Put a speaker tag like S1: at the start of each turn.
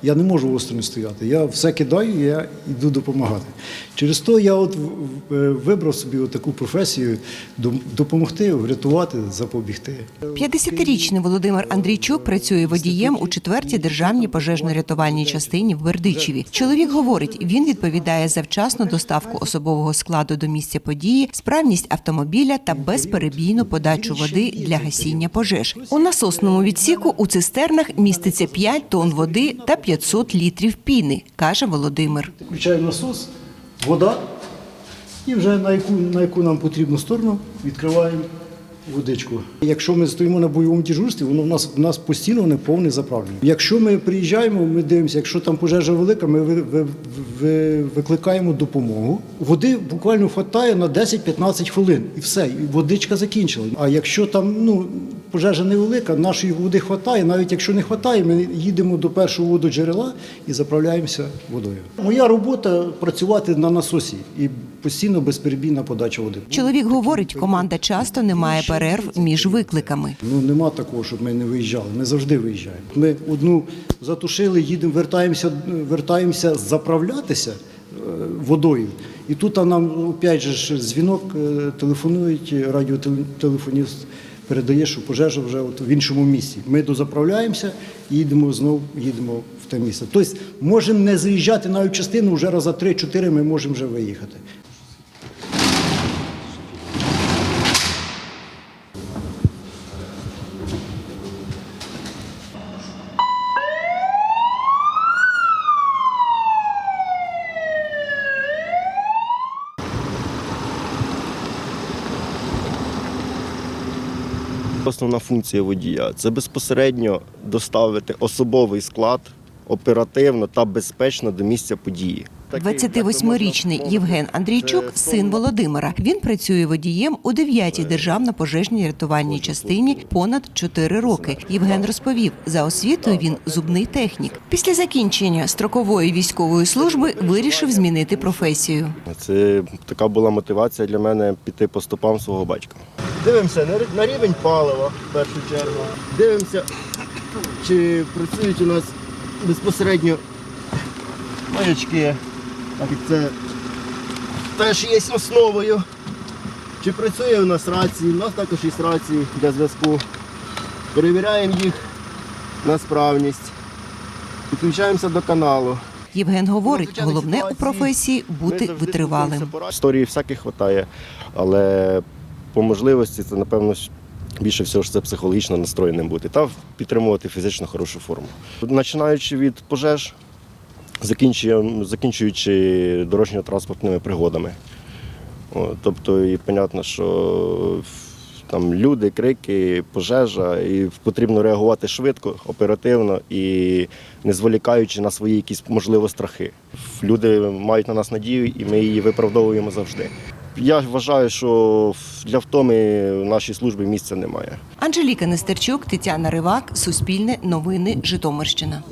S1: Я не можу осторонь стояти. Я все кидаю, я йду допомагати. Через то я от е, вибрав собі таку професію допомогти, врятувати, запобігти.
S2: 50-річний Володимир Андрійчук працює водієм у 4-й державній пожежно-рятувальній частині в Бердичеві. Чоловік говорить, він відповідає за вчасну доставку особового складу до місця події, справність автомобіля та безперебійну подачу води для гасіння пожеж. У насосному відсіку у цистернах міститься 5 тонн води та 500 літрів піни, каже Володимир.
S1: Включаємо насос, вода, і вже на яку, на яку нам потрібну сторону відкриваємо водичку. Якщо ми стоїмо на бойовому дежурстві, воно в нас, в нас постійно не повне заправлення. Якщо ми приїжджаємо, ми дивимося, якщо там пожежа велика, ми ви, ви, ви, викликаємо допомогу. Води буквально вистачає на 10-15 хвилин і все, і водичка закінчила. А якщо там ну, пожежа невелика, нашої води вистачає. Навіть якщо не вистачає, ми їдемо до першого вододжерела і заправляємося водою. Моя робота працювати на насосі і постійно безперебійна подача води.
S2: Чоловік говорить, команда часто не має перерв між викликами.
S1: Ну нема такого, щоб ми не виїжджали. Ми завжди виїжджаємо. Ми одну затушили, їдемо, вертаємося, вертаємося заправлятися е, водою. І тут нам опять же дзвінок е, телефонують, радіотелефоніст передає, що пожежа вже от в іншому місці. Ми дозаправляємося і їдемо знову їдемо в те місце. Тобто можемо не заїжджати навіть частину, вже раза 3-4 ми можемо вже виїхати.
S3: Основна функція водія це безпосередньо доставити особовий склад оперативно та безпечно до місця події. Такий, так би можна
S2: 28-річний Євген Андрійчук, син Володимира. Він працює водієм у 9-й державно-пожежній рятувальній частині понад 4 роки. Євген розповів, за освітою він зубний технік. Після закінчення строкової військової служби вирішив змінити професію.
S3: Це така була мотивація для мене піти по стопам свого батька. Дивимося на, рівень палива в першу чергу. Дивимося, чи працюють у нас безпосередньо маячки, так як це теж є основою. Чи працює у нас рації? У нас також є рації для зв'язку. Перевіряємо їх на справність. Підключаємося до каналу.
S2: Євген говорить, головне у професії бути витривалим.
S3: Історії всяких вистачає, але по можливості це, напевно, більше всього ж це психологічно настроєним бути та підтримувати фізично хорошу форму. Починаючи від пожеж, закінчуючи дорожньо-транспортними пригодами. Тобто, і понятно, що там люди, крики, пожежа, і потрібно реагувати швидко, оперативно і не зволікаючи на свої якісь можливо страхи. Люди мають на нас надію, і ми її виправдовуємо завжди. Я вважаю, що для втоми в нашій службі місця немає.
S2: Анжеліка Нестерчук, Тетяна Ривак, Суспільне новини, Житомирщина.